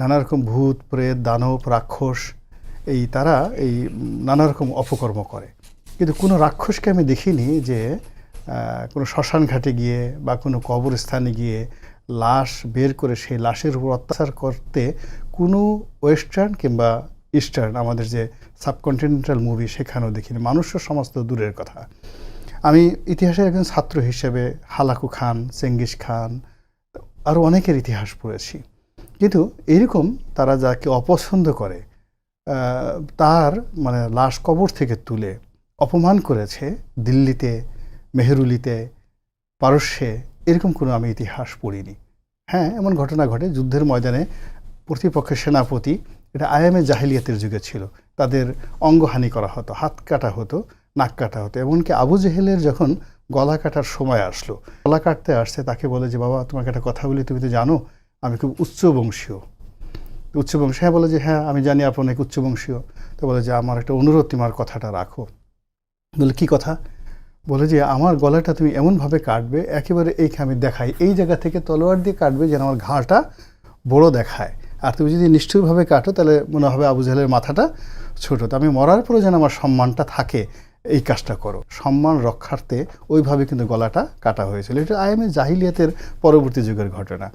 নানা রকম ভূত, প্রেত, দানব, রাক্ষস, এই তারা এই নানা রকম অপকর্ম করে। কিন্তু কোনো রাক্ষসকে আমি দেখিনি যে কোনো শ্মশান ঘাটে গিয়ে বা কোনো কবরস্থানে গিয়ে লাশ বের করে সেই লাশের উপর অত্যাচার করতে কোনো ওয়েস্টার্ন কিংবা ইস্টার্ন, আমাদের যে সাবকন্টিনেন্টাল মুভি সেখানেও দেখিনি। মানুষের সমস্ত দূরের কথা। আমি ইতিহাসের একজন ছাত্র হিসেবে হালাকু খান, চেঙ্গিস খান, আরও অনেকের ইতিহাস পড়েছি। কিন্তু এরকম তারা যাকে অপছন্দ করে তার মানে লাশ কবর থেকে তুলে অপমান করেছে দিল্লিতে, মেহরুলিতে, পারস্যে, এরকম কোনো আমি ইতিহাস পড়িনি। হ্যাঁ এমন ঘটনা ঘটে। যুদ্ধের ময়দানে প্রতিপক্ষের সেনাপতি, এটা আয়ামে জাহিলিয়াতের যুগে ছিল, তাদের অঙ্গহানি করা হতো, হাত কাটা হতো, নাক কাটা হতো। এমনকি আবু জেহেলের যখন গলা কাটার সময় আসলো, গলা কাটতে আসছে, তাকে বলে যে, বাবা, তোমাকে একটা কথা বলি, তুমি তো জানো আমি খুব উচ্চবংশীয়। উচ্চবংশী হ্যাঁ বলে যে হ্যাঁ আমি জানি আপনি অনেক উচ্চবংশীয়। তো বলে যে, আমার একটা অনুরোধ, তোমার কথাটা রাখো। বলে, কি কথা? বলে যে, আমার গলাটা তুমি এমনভাবে কাটবে, একেবারে এই আমি দেখাই। এই জায়গা থেকে তলোয়ার দিয়ে কাটবে যেন আমার ঘাটা বড় দেখায়। আর তুমি যদি নিষ্ঠুরভাবে কাটো, তাহলে মনে হবে আবু জাহেলের মাথাটা ছোটো। তো আমি মরার পরে যেন আমার সম্মানটা থাকে, এই কাজটা করো। সম্মান রক্ষার্থে ওইভাবে কিন্তু গলাটা কাটা হয়েছিল। এটা আইএমএ জাহিলিয়াতের পরবর্তী যুগের ঘটনা।